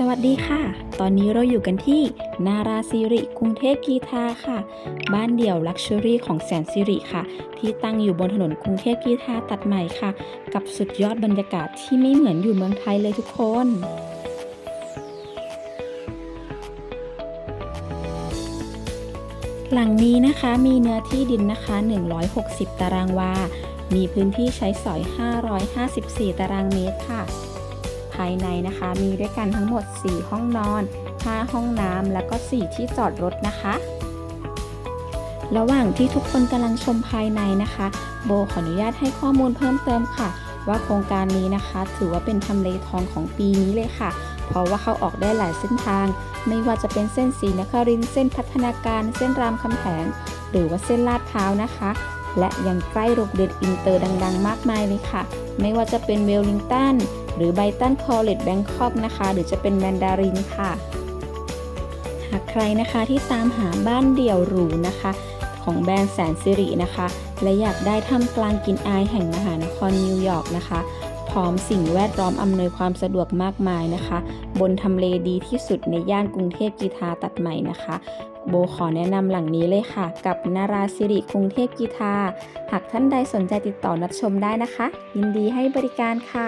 สวัสดีค่ะ ตอนนี้เราอยู่กันที่นาราซิริกรุงเทพกีทาค่ะ บ้านเดี่ยวลักชัวรี่ของแสนสิริค่ะ ที่ตั้งอยู่บนถนนกรุงเทพกีทาตัดใหม่ค่ะ กับสุดยอดบรรยากาศที่ไม่เหมือนอยู่เมืองไทยเลยทุกคนหลังนี้นะคะมีเนื้อที่ดินนะคะ 160 ตารางวา มีพื้นที่ใช้สอย 554 ตารางเมตรค่ะายในนะคะ มีด้วยกันทั้งหมด 4 ห้องนอน 5 ห้องน้ำแล้วก็ 4 ที่จอดรถนะคะ ระหว่างที่ทุกคนกำลังชมภายในนะคะ โบขออนุญาตให้ข้อมูลเพิ่มเติมค่ะ ว่าโครงการนี้นะคะ ถือว่าเป็นทำเลทองของปีนี้เลยค่ะ เพราะว่าเข้าออกได้หลายเส้นทาง ไม่ว่าจะเป็นเส้นสีนครินทร์เส้นพัฒนาการ เส้นรามคำแหงหรือว่าเส้นลาดพร้าวนะคะ และยังใกล้โรงเรียนอินเตอร์ดังๆ มากมายเลยค่ะ ไม่ว่าจะเป็นเวลลิงตันหรือไบตันคอลเลจแบงคอกนะคะ หรือจะเป็นแมนดารินค่ะ หากใครนะคะที่ตามหาบ้านเดี่ยวหรูนะคะ ของแบรนด์แสนสิรินะคะ และอยากได้ท่ามกลางกินอายแห่งมหานครนิวยอร์กนะคะพร้อมสิ่งแวดล้อมอำนวยความสะดวกมากมายนะคะ บนทำเลดีที่สุดในย่านกรุงเทพกีทาตัดใหม่นะคะ โบขอแนะนำหลังนี้เลยค่ะ กับนาราสิริกรุงเทพกีทาหากท่านใดสนใจติดต่อนัดชมได้นะคะ ยินดีให้บริการค่ะ